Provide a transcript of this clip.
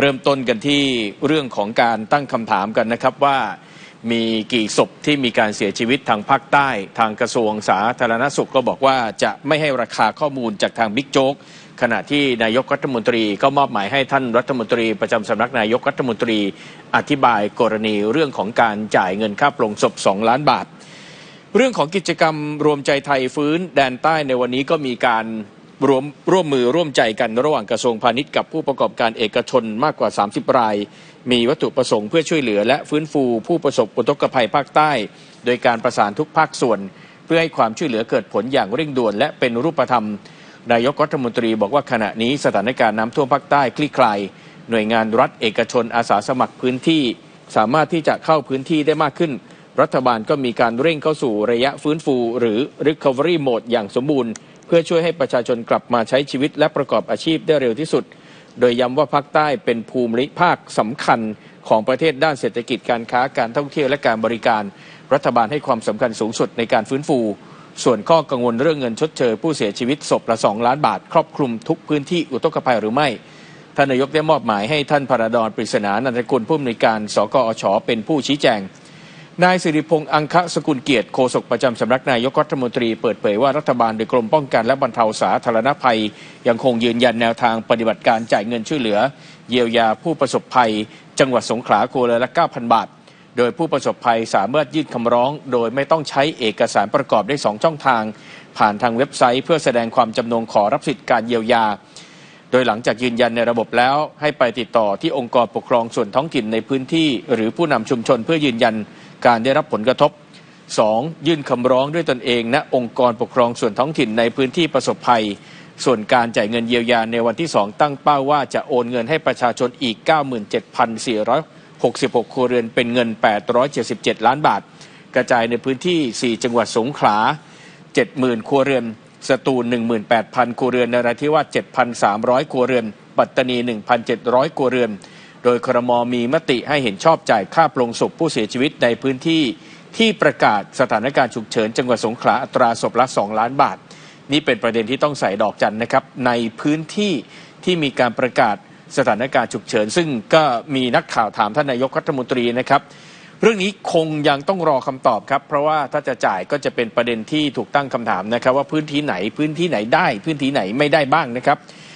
เริ่มต้นกันที่เรื่องของการตั้งคำถามกันนะครับว่ามีกี่ศพที่มีการเสียชีวิตทางภาคใต้ ทางกระทรวงสาธารณสุขก็บอกว่าจะไม่ให้ราคาข้อมูลจากทางบิ๊กโจ๊กขณะที่นายกรัฐมนตรีก็มอบหมายให้ท่านรัฐมนตรีประจำสำนักนายกรัฐมนตรีอธิบายกรณีเรื่องของการจ่ายเงินค่าปลงศพ 2 ล้านบาท เรื่องของกิจกรรมรวมใจไทยฟื้นแดนใต้ในวันนี้ก็มีการ รวมร่วมมือร่วมใจกันระหว่างกระทรวงพาณิชย์กับผู้ประกอบการเอกชนมากกว่า 30 ราย มีวัตถุประสงค์เพื่อช่วยเหลือและฟื้นฟูผู้ประสบอุทกภัยภาคใต้ โดยการประสานทุกภาคส่วน เพื่อให้ความช่วยเหลือเกิดผลอย่างเร่งด่วน และเป็นรูปธรรม นายกรัฐมนตรีบอกว่าขณะนี้สถานการณ์น้ำท่วมภาคใต้คลี่คลายหน่วยงานรัฐเอกชนอาสาสมัครพื้นที่ สามารถที่จะเข้าพื้นที่ได้มากขึ้น รัฐบาลก็มีการเร่งเข้าสู่ระยะฟื้นฟู หรือ recovery mode อย่างสมบูรณ์ เพื่อช่วยให้ประชาชนกลับมาใช้ชีวิตและประกอบอาชีพได้เร็วที่สุด โดยย้ำว่าภาคใต้เป็นภูมิภาคสำคัญของประเทศด้านเศรษฐกิจการค้าการท่องเที่ยวและการบริการ รัฐบาลให้ความสำคัญสูงสุดในการฟื้นฟู ส่วนข้อกังวลเรื่องเงินชดเชยผู้เสียชีวิตศพละ2ล้านบาท ครอบคลุมทุกพื้นที่อุทกภัยหรือไม่ท่านนายกได้มอบหมายให้ท่านพระดอนปริศนานันทกุลผู้อำนวยการสกอชเป็นผู้ชี้แจง นายสิริพงษ์อังคะสกุลเกียรติโฆษกประจำสำนักนายกรัฐมนตรีเปิดเผยว่ารัฐบาลโดยกรมป้องกันและบรรเทาสาธารณภัย ยังคงยืนยันแนวทางปฏิบัติการจ่ายเงินช่วยเหลือ เยียวยาผู้ประสบภัย จังหวัดสงขลาครัวเรือนละ 9,000 บาท โดยผู้ประสบภัยสามารถยื่นคำร้อง โดยไม่ต้องใช้เอกสารประกอบได้สองช่องทาง ผ่านทางเว็บไซต์ เพื่อแสดงความจำนงขอรับสิทธิการเยียวยา โดยหลังจากยืนยันในระบบแล้วให้ไปติดต่อที่องค์กรปกครองส่วนท้องถิ่นในพื้นที่ หรือผู้นำชุมชนเพื่อยืนยัน การได้รับผลกระทบ 2. ยื่นคำร้องด้วยตนเองณองค์กรปกครองส่วนท้องถิ่นในพื้นที่ประสบภัย ส่วนการจ่ายเงินเยียวยาในวันที่ 2 ตั้งเป้าว่าจะโอนเงินให้ประชาชนอีก 97,466 ครัวเรือนเป็นเงิน 877 ล้านบาท กระจายในพื้นที่ 4 จังหวัดสงขลา 70,000 ครัวเรือนสตูล18,000 ครัวเรือนนราธิวาส7,300 ครัวเรือน ปัตตานี 1,700 ครัวเรือน โดยครมมีมติให้เห็นชอบจ่ายค่าปลงศพผู้เสียชีวิตในพื้นที่ที่ประกาศสถานการณ์ฉุกเฉิน จังหวัดสงขลาอัตราศพละ 2 ล้านบาท นี่เป็นประเด็นที่ต้องใส่ดอกจันนะครับ ในพื้นที่ที่มีการประกาศสถานการณ์ฉุกเฉิน ซึ่งก็มีนักข่าวถามท่านนายกรัฐมนตรีนะครับ เรื่องนี้คงยังต้องรอคำตอบครับ เพราะว่าถ้าจะจ่ายก็จะเป็นประเด็นที่ถูกตั้งคำถามนะครับ ว่าพื้นที่ไหนพื้นที่ไหนได้ พื้นที่ไหนไม่ได้บ้างนะครับ